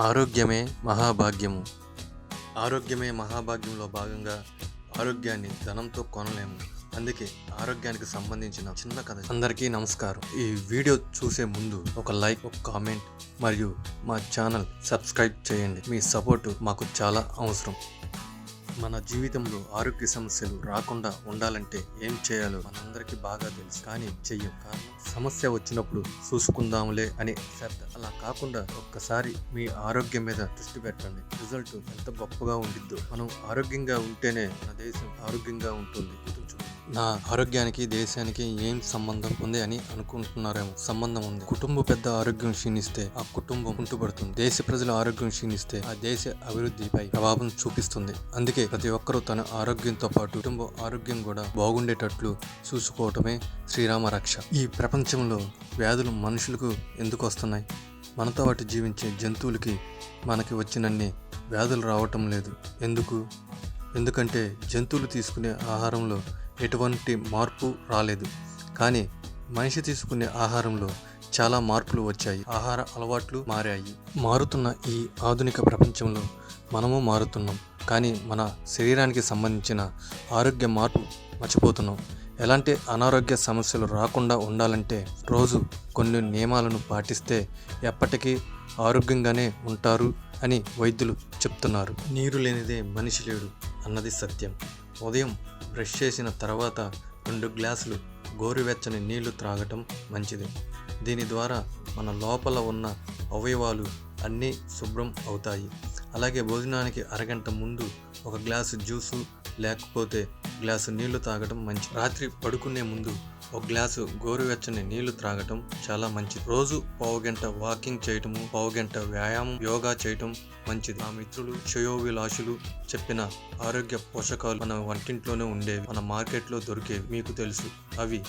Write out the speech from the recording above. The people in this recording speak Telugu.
ఆరోగ్యమే మహాభాగ్యము. ఆరోగ్యమే మహాభాగ్యంలో భాగంగా ఆరోగ్యాన్ని ధనంతో కొనలేము. అందుకే ఆరోగ్యానికి సంబంధించిన చిన్న కథ అందరికీ నమస్కారం. ఈ వీడియో చూసే ముందు ఒక లైక్ ఒక కామెంట్ మరియు మా ఛానల్ సబ్స్క్రైబ్ చేయండి. మీ సపోర్టు మాకు చాలా అవసరం. మన జీవితంలో ఆరోగ్య సమస్యలు రాకుండా ఉండాలంటే ఏం చేయాలో మనందరికీ బాగా తెలుసు. కానీ చెయ్యం. కారణం సమస్య వచ్చినప్పుడు చూసుకుందాంలే అని శ్రద్ధ. అలా కాకుండా ఒక్కసారి మీ ఆరోగ్యం మీద దృష్టి పెట్టండి. రిజల్ట్ ఎంత గొప్పగా ఉండిద్దో. మనం ఆరోగ్యంగా ఉంటేనే మన దేశం ఆరోగ్యంగా ఉంటుంది. నా ఆరోగ్యానికి దేశానికి ఏం సంబంధం ఉంది అని అనుకుంటున్నారేమో. సంబంధం ఉంది. కుటుంబ పెద్ద ఆరోగ్యం క్షీణిస్తే ఆ కుటుంబం కుంటుపడుతుంది. దేశ ప్రజల ఆరోగ్యం క్షీణిస్తే ఆ దేశ అభివృద్ధిపై ప్రభావం చూపిస్తుంది. అందుకే ప్రతి ఒక్కరూ తన ఆరోగ్యంతో పాటు కుటుంబ ఆరోగ్యం కూడా బాగుండేటట్లు చూసుకోవటమే శ్రీరామ రక్ష. ఈ ప్రపంచంలో వ్యాధులు మనుషులకు ఎందుకు వస్తున్నాయి? మనతో పాటు జీవించే జంతువులకి మనకి వచ్చినన్ని వ్యాధులు రావటం లేదు. ఎందుకు? ఎందుకంటే జంతువులు తీసుకునే ఆహారంలో ఎటువంటి మార్పు రాలేదు. కానీ మనిషి తీసుకునే ఆహారంలో చాలా మార్పులు వచ్చాయి. ఆహార అలవాట్లు మారాయి. మారుతున్న ఈ ఆధునిక ప్రపంచంలో మనము మారుతున్నాం. కానీ మన శరీరానికి సంబంధించిన ఆరోగ్య మార్పు మర్చిపోతున్నాం. ఎలాంటి అనారోగ్య సమస్యలు రాకుండా ఉండాలంటే రోజు కొన్ని నియమాలను పాటిస్తే ఎప్పటికీ ఆరోగ్యంగానే ఉంటారు అని వైద్యులు చెప్తున్నారు. నీరు లేనిదే మనిషి లేడు అన్నది సత్యం. ఉదయం బ్రష్ చేసిన తర్వాత రెండు గ్లాసులు గోరువెచ్చని నీళ్ళు త్రాగటం మంచిది. దీని ద్వారా మన లోపల ఉన్న అవయవాలు అన్నీ శుభ్రం అవుతాయి. అలాగే భోజనానికి అరగంట ముందు ఒక గ్లాసు జ్యూసు లేకపోతే గ్లాసు నీళ్ళు తాగటం మంచి. రాత్రి పడుకునే ముందు ఒక గ్లాసు గోరువెచ్చని నీళ్ళు త్రాగటం చాలా మంచిది. రోజు పావుగంట వాకింగ్ చేయటము పావుగంట వ్యాయామం యోగా చేయటం మంచిది. నా మిత్రులు శ్రేయోభిలాషులు చెప్పిన ఆరోగ్య పోషకాలు మన వంటింట్లోనే ఉండేవి. మన మార్కెట్లో దొరికేవి. మీకు తెలుసు. అవి